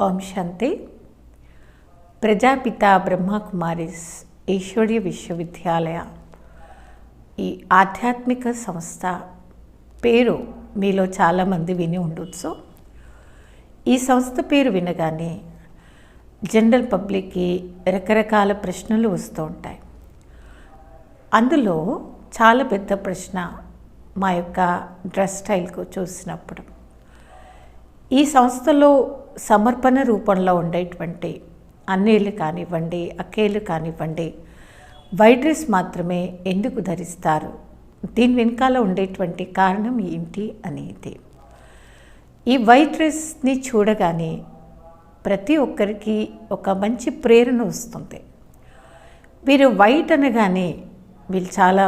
ఓం శాంతి. ప్రజాపిత బ్రహ్మకుమారిస్ ఈశ్వర్య విశ్వవిద్యాలయ ఈ ఆధ్యాత్మిక సంస్థ పేరు మీలో చాలామంది విని ఉండొచ్చు. ఈ సంస్థ పేరు వినగానే జనరల్ పబ్లిక్కి రకరకాల ప్రశ్నలు వస్తూ ఉంటాయి. అందులో చాలా పెద్ద ప్రశ్న మా యొక్క డ్రెస్ స్టైల్కు చూసినప్పుడు. ఈ సంస్థలో సమర్పణ రూపంలో ఉండేటువంటి అన్నేళ్ళు కానివ్వండి అక్కేళ్ళు కానివ్వండి వైట్ డ్రెస్ మాత్రమే ఎందుకు ధరిస్తారు? దీని వెనకాల ఉండేటువంటి కారణం ఏంటి అనేది. ఈ వైట్ డ్రెస్ని చూడగానే ప్రతి ఒక్కరికి ఒక మంచి ప్రేరణ వస్తుంది. వీరు వైట్ అనగానే వీళ్ళు చాలా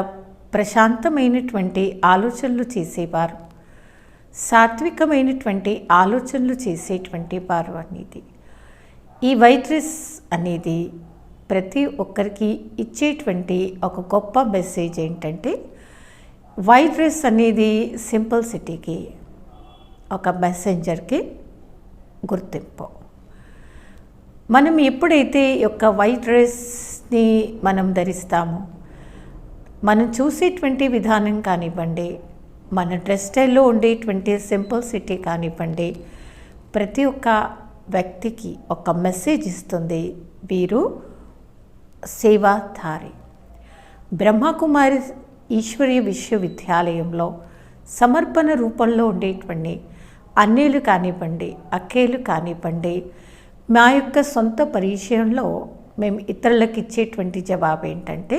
ప్రశాంతమైనటువంటి ఆలోచనలు చేసేవారు. సాత్వికమైనటువంటి ఆలోచనలు చేసేటువంటి వారు అనేది ఈ వైట్ అనేది ప్రతి ఒక్కరికి ఇచ్చేటువంటి ఒక గొప్ప మెసేజ్ ఏంటంటే వైట్ డ్రెస్ అనేది సింపుల్ సిటీకి ఒక మెసెంజర్కి గుర్తింపు. మనం ఎప్పుడైతే యొక్క వైట్ డ్రెస్ని మనం ధరిస్తామో మనం చూసేటువంటి విధానం కానివ్వండి మన డ్రెస్ స్టైల్లో ఉండేటువంటి సింపుల్ సిటీ కానివ్వండి ప్రతి ఒక్క వ్యక్తికి ఒక మెసేజ్ ఇస్తుంది. వీరు సేవాధారి. బ్రహ్మకుమారి ఈశ్వరీయ విశ్వవిద్యాలయంలో సమర్పణ రూపంలో ఉండేటువంటి అన్నేలు కానివ్వండి అక్కేలు కానివ్వండి మా యొక్క సొంత పరిచయంలో మేము ఇతరులకు ఇచ్చేటువంటి జవాబు ఏంటంటే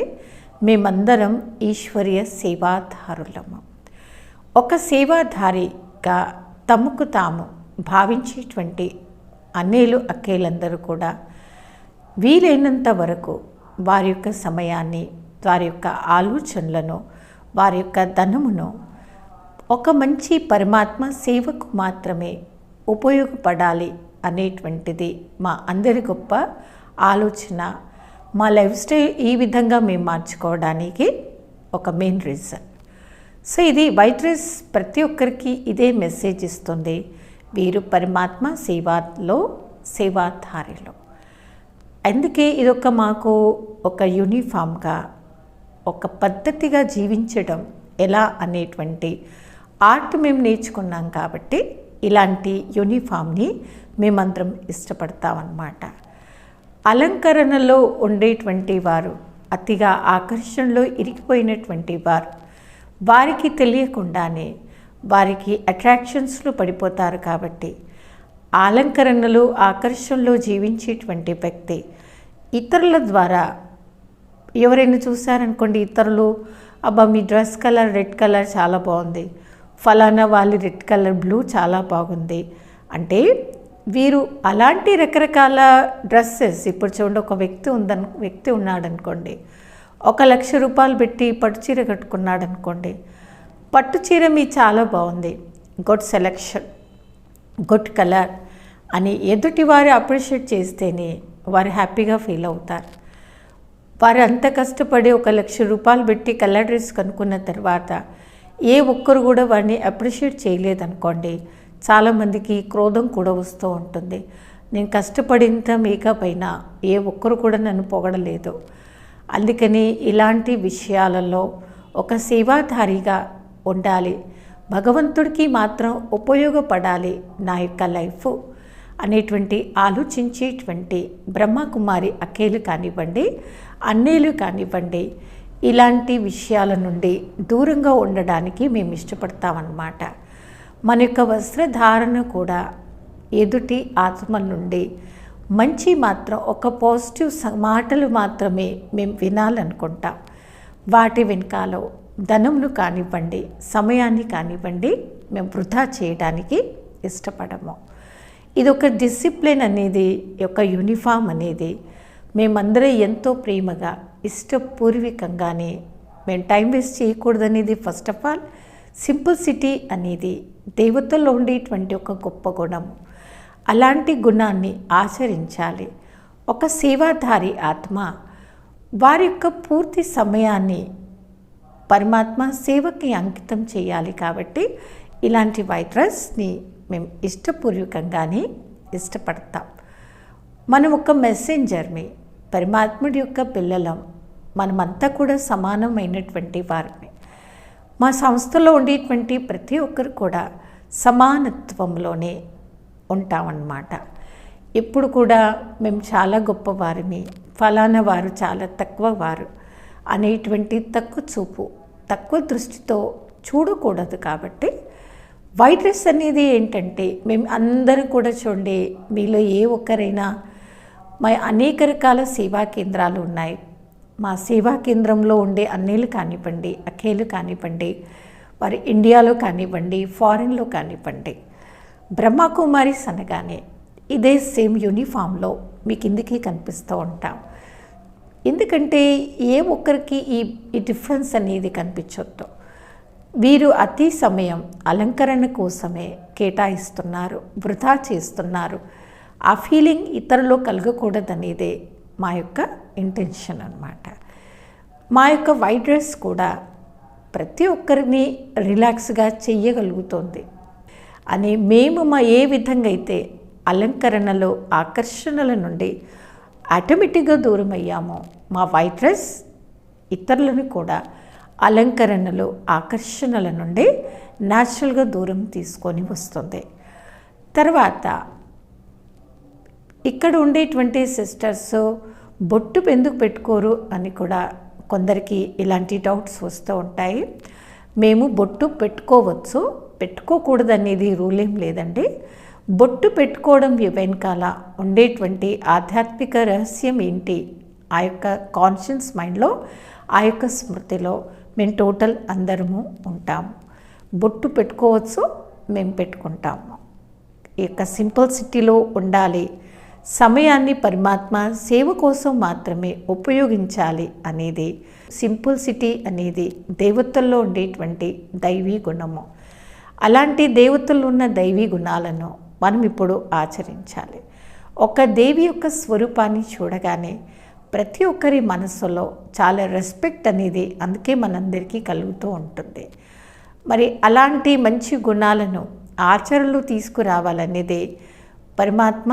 మేమందరం ఈశ్వరీయ సేవాధారులము. ఒక సేవాధారిగా తమకు తాము భావించేటువంటి అన్నేలు అక్కేలందరూ కూడా వీలైనంత వరకు వారి యొక్క సమయాన్ని వారి యొక్క ఆలోచనలను వారి యొక్క ధనమును ఒక మంచి పరమాత్మ సేవకు మాత్రమే ఉపయోగపడాలి అనేటువంటిది మా అందరి గొప్ప ఆలోచన. మా లైఫ్ స్టైల్ ఈ విధంగా మేము మార్చుకోవడానికి ఒక మెయిన్ రీజన్. సో ఇది వైట్ రైస్ ప్రతి ఒక్కరికి ఇదే మెసేజ్ ఇస్తుంది. వీరు పరమాత్మ సేవాలో సేవాధారిలో. అందుకే ఇదొక మాకు ఒక యూనిఫామ్గా ఒక పద్ధతిగా జీవించడం ఎలా అనేటువంటి ఆర్ట్ మేము నేర్చుకున్నాం కాబట్టి ఇలాంటి యూనిఫామ్ని మేమందరం ఇష్టపడతామన్నమాట. అలంకరణలో ఉండేటువంటి వారు అతిగా ఆకర్షణలో ఇరిగిపోయినటువంటి వారు వారికి తెలియకుండానే వారికి అట్రాక్షన్స్లో పడిపోతారు కాబట్టి అలంకరణలు ఆకర్షణలో జీవించేటువంటి వ్యక్తి ఇతరుల ద్వారా ఎవరైనా చూశారనుకోండి ఇతరులు అబ్బా మీ డ్రెస్ కలర్ రెడ్ కలర్ చాలా బాగుంది. ఫలానా వాళ్ళ రెడ్ కలర్ బ్లూ చాలా బాగుంది. అంటే వీరు అలాంటి రకరకాల డ్రెస్సెస్ ఇప్పుడు చూడండి ఒక వ్యక్తి ఉందను వ్యక్తి ఉన్నాడనుకోండి ఒక లక్ష రూపాయలు పెట్టి పట్టు చీర కట్టుకున్నాడు అనుకోండి పట్టు చీర మీ చాలా బాగుంది. గుడ్ సెలెక్షన్ గుడ్ కలర్ అని ఎదుటి వారు అప్రిషియేట్ చేస్తేనే వారు హ్యాపీగా ఫీల్ అవుతారు. వారు అంత కష్టపడి ఒక లక్ష రూపాయలు పెట్టి కలర్ డ్రెస్ కనుక్కున్న తర్వాత ఏ ఒక్కరు కూడా వారిని అప్రిషియేట్ చేయలేదనుకోండి. చాలామందికి క్రోధం కూడా వస్తూ ఉంటుంది. నేను కష్టపడినంత మేకప్ అయినా ఏ ఒక్కరు కూడా నన్ను పొగడలేదు. అందుకని ఇలాంటి విషయాలలో ఒక సేవాధారిగా ఉండాలి. భగవంతుడికి మాత్రం ఉపయోగపడాలి నా యొక్క లైఫ్ అనేటువంటి ఆలోచించేటువంటి బ్రహ్మకుమారి అక్కేలు కానివ్వండి అన్నేలు కానివ్వండి ఇలాంటి విషయాల నుండి దూరంగా ఉండడానికి మేము ఇష్టపడతామన్నమాట. మన యొక్క వస్త్రధారణ కూడా ఎదుటి ఆత్మల నుండి మంచి మాత్రం ఒక పాజిటివ్ మాటలు మాత్రమే మేము వినాలనుకుంటాం. వాటి వెనకాల ధనమును కానివ్వండి సమయాన్ని కానివ్వండి మేము వృధా చేయడానికి ఇష్టపడము. ఇది ఒక డిసిప్లిన్ అనేది ఒక యూనిఫామ్ అనేది మేమందరం ఎంతో ప్రేమగా ఇష్టపూర్వకంగానే మేము టైం వేస్ట్ చేయకూడదనేది first of all simple city అనేది దేవతల్లో ఉండేటువంటి ఒక గొప్ప గుణం. అలాంటి గుణాన్ని ఆచరించాలి. ఒక సేవాధారి ఆత్మ వారి యొక్క పూర్తి సమయాన్ని పరమాత్మ సేవకి అంకితం చేయాలి కాబట్టి ఇలాంటి వైట్ రైస్ని మేము ఇష్టపూర్వకంగానే ఇష్టపడతాం. మనం ఒక మెసెంజర్మి పరమాత్ముడి యొక్క పిల్లలం మనమంతా కూడా సమానమైనటువంటి వారిని. మా సంస్థలో ఉండేటువంటి ప్రతి ఒక్కరు కూడా సమానత్వంలోనే ఉంటామన్నమాట. ఇప్పుడు కూడా మేము చాలా గొప్పవారిని ఫలానా వారు చాలా తక్కువ వారు అనేటువంటి తక్కువ చూపు తక్కువ దృష్టితో చూడకూడదు కాబట్టి వైట్ డ్రెస్ అనేది ఏంటంటే మేము అందరం కూడా చూడండి మీలో ఏ ఒక్కరైనా మా అనేక రకాల సేవా కేంద్రాలు ఉన్నాయి. మా సేవా కేంద్రంలో ఉండే అన్నీలు కానివ్వండి అఖేలు కానివ్వండి వారి ఇండియాలో కానివ్వండి ఫారిన్లో కానివ్వండి బ్రహ్మకుమారిస్ అనగానే ఇదే సేమ్ యూనిఫామ్లో మీ కిందికి కనిపిస్తూ ఉంటాం. ఎందుకంటే ఏ ఒక్కరికి ఈ ఈ డిఫరెన్స్ అనేది కనిపించొద్దు. వీరు అతి సమయం అలంకరణ కోసమే కేటాయిస్తున్నారు వృధా చేస్తున్నారు. ఆ ఫీలింగ్ ఇతరులో కలగకూడదనేదే మా యొక్క ఇంటెన్షన్ అన్నమాట. మా యొక్క వైట్ డ్రెస్ కూడా ప్రతి ఒక్కరిని రిలాక్స్గా చెయ్యగలుగుతుంది. అని మేము మా ఏ విధంగా అయితే అలంకరణలో ఆకర్షణల నుండి ఆటోమేటిక్గా దూరమయ్యామో మా వైట్ డ్రెస్ ఇతరులను కూడా అలంకరణలు ఆకర్షణల నుండి న్యాచురల్గా దూరం తీసుకొని వస్తుంది. తర్వాత ఇక్కడ ఉండేటువంటి సిస్టర్స్ బొట్టు ఎందుకు పెట్టుకోరు అని కూడా కొందరికి ఇలాంటి డౌట్స్ వస్తూ ఉంటాయి. మేము బొట్టు పెట్టుకోవచ్చు పెట్టుకోకూడదనేది రూల్ ఏం లేదండి. బొట్టు పెట్టుకోవడం వెనకాల ఉండేటువంటి ఆధ్యాత్మిక రహస్యం ఏంటి? ఆ యొక్క కాన్షియన్స్ మైండ్లో ఆ యొక్క స్మృతిలో మేము టోటల్ అందరము ఉంటాము బొట్టు పెట్టుకోవచ్చు మేము పెట్టుకుంటాము ఈ యొక్క సింపుల్ సిటీలో ఉండాలి. సమయాన్ని పరమాత్మ సేవ కోసం మాత్రమే ఉపయోగించాలి అనేది సింపుల్ సిటీ అనేది దేవతల్లో ఉండేటువంటి దైవీ గుణము. అలాంటి దేవతలు ఉన్న దైవీ గుణాలను మనం ఇప్పుడు ఆచరించాలి. ఒక దేవి యొక్క స్వరూపాన్ని చూడగానే ప్రతి ఒక్కరి మనసులో చాలా రెస్పెక్ట్ అనేది అందుకే మనందరికీ కలుగుతూ ఉంటుంది. మరి అలాంటి మంచి గుణాలను ఆచరణలో తీసుకురావాలనేదే పరమాత్మ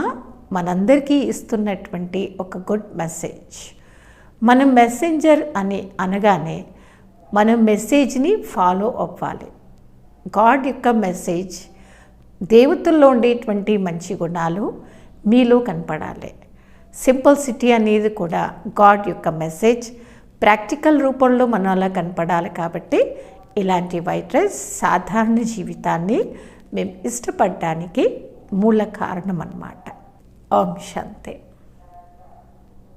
మనందరికీ ఇస్తున్నటువంటి ఒక గుడ్ మెసేజ్. మనం మెసెంజర్ అని అనగానే మనం మెసేజ్ని ఫాలో అవ్వాలి. గాడ్ యొక్క మెసేజ్ దేవతల్లో ఉండేటువంటి మంచి గుణాలు మీలో కనపడాలి. సింపుల్ సిటీ అనేది కూడా గాడ్ యొక్క మెసేజ్ ప్రాక్టికల్ రూపంలో మనం అలా కనపడాలి కాబట్టి ఇలాంటి వైట్ రైస్ సాధారణ జీవితాన్ని మేము ఇష్టపడడానికి మూల కారణం అన్నమాట ఓం శాంతే.